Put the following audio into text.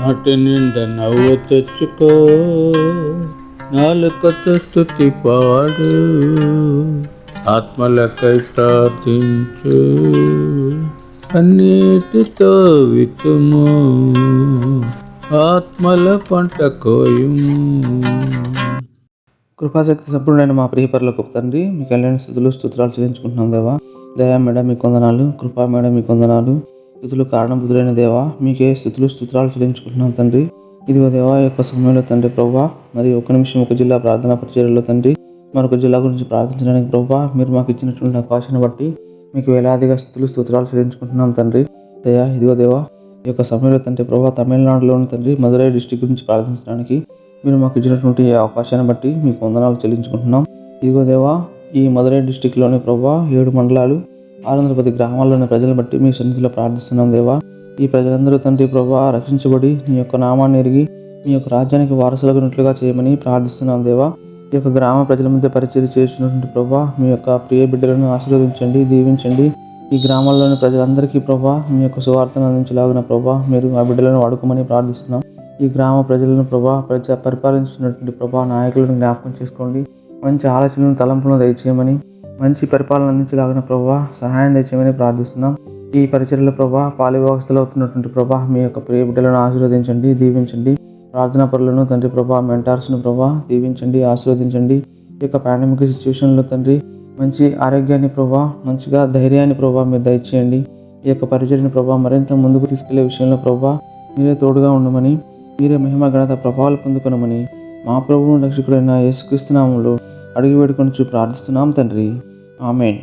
నాటి నిండా నవ్వు తెచ్చుకో. నాలుకతో స్థుతి పాడు. ఆత్మలకై ప్రార్థించు. అన్నిటితో వితుము ఆత్మల పంట కోయుము. కృపాశక్తి సంపూర్ణైన మా ప్రియపరుల గొప్ప తండ్రి మీ కళ్యాణ స్థుతులు స్తోత్రాలు చేయించుకుంటున్నాం దేవా. దయా మేడం మీ కొందనాలు. కృపా మేడం మీ కొందనాలు. స్థుతులు కారణబుద్ధులైన దేవా మీకే స్థుతులు స్థుతురాలు చెల్లించుకుంటున్నాం తండ్రి. ఇదిగో దేవా యొక్క సమయంలో తండ్రి ప్రభా మరి ఒక నిమిషం ఒక జిల్లా ప్రార్థన పరిచర్యలో తండ్రి మరొక జిల్లా గురించి ప్రార్థించడానికి ప్రభా మీరు మాకు ఇచ్చినటువంటి అవకాశాన్ని బట్టి మీకు వేలాదిగా స్థుతులు స్తోత్రాలు చెల్లించుకుంటున్నాం తండ్రి. దయా ఇదిగో దేవా ఈ యొక్క సమయంలో తండ్రి ప్రభా తమిళనాడులోని తండ్రి మదురై డిస్టిక్ గురించి ప్రార్థించడానికి మీరు మాకు ఇచ్చినటువంటి అవకాశాన్ని బట్టి మీకు వందనాలు చెల్లించుకుంటున్నాం. ఇదిగో దేవా ఈ మదురై డిస్టిక్లోని ప్రభా ఏడు మండలాలు ఆరు వందల పది గ్రామాల్లోని ప్రజలను బట్టి మీ సన్నిధిలో ప్రార్థిస్తున్నాం దేవా. ఈ ప్రజలందరూ తండ్రి ప్రభా రక్షించబడి మీ యొక్క నామాన్ని ఎరిగి మీ యొక్క రాజ్యానికి వారసులగినట్లుగా చేయమని ప్రార్థిస్తున్నాం దేవా. ఈ యొక్క గ్రామ ప్రజల మధ్య పరిచయం చేసినటువంటి ప్రభా మీ యొక్క ప్రియ బిడ్డలను ఆశీర్వదించండి దీవించండి. ఈ గ్రామాల్లోని ప్రజలందరికీ ప్రభా మీ యొక్క సువార్తను అందించలాగిన ప్రభా మీరు ఆ బిడ్డలను వాడుకోమని ప్రార్థిస్తున్నాం. ఈ గ్రామ ప్రజలను ప్రభా ప్రజ పరిపాలించినటువంటి ప్రభా నాయకులను జ్ఞాపకం చేసుకోండి. మంచి ఆలోచనలను తలంపులను దయచేయమని మంచి పరిపాలన అందించగలిగిన ప్రభా సహాయం దయచేయమని ప్రార్థిస్తున్నాం. ఈ పరిచర్ల ప్రభా పాలివ్యవస్థలో అవుతున్నటువంటి ప్రభా మీ యొక్క ప్రియ బిడ్డలను ఆశీర్వదించండి దీవించండి. ప్రార్థనా పరులను తండ్రి ప్రభా మెంటార్స్ను ప్రభా దీవించండి ఆశీర్వదించండి. ఈ యొక్క పాండమిక్ సిచ్యువేషన్లో తండ్రి మంచి ఆరోగ్యాన్ని ప్రభా మంచిగా ధైర్యాన్ని ప్రభా మీరు దయచేయండి. ఈ యొక్క పరిచర్ని ప్రభా మరింత ముందుకు తీసుకెళ్ళే విషయంలో ప్రభా మీరే తోడుగా ఉండమని మీరే మహిమ ఘనత ప్రభావాలు పొందుకునమని మా ప్రభువు రక్షకుడైన యేసుక్రీస్తునామంలో అడిగి వేడుకొని ప్రార్థిస్తున్నాం తండ్రి. ஆமேன்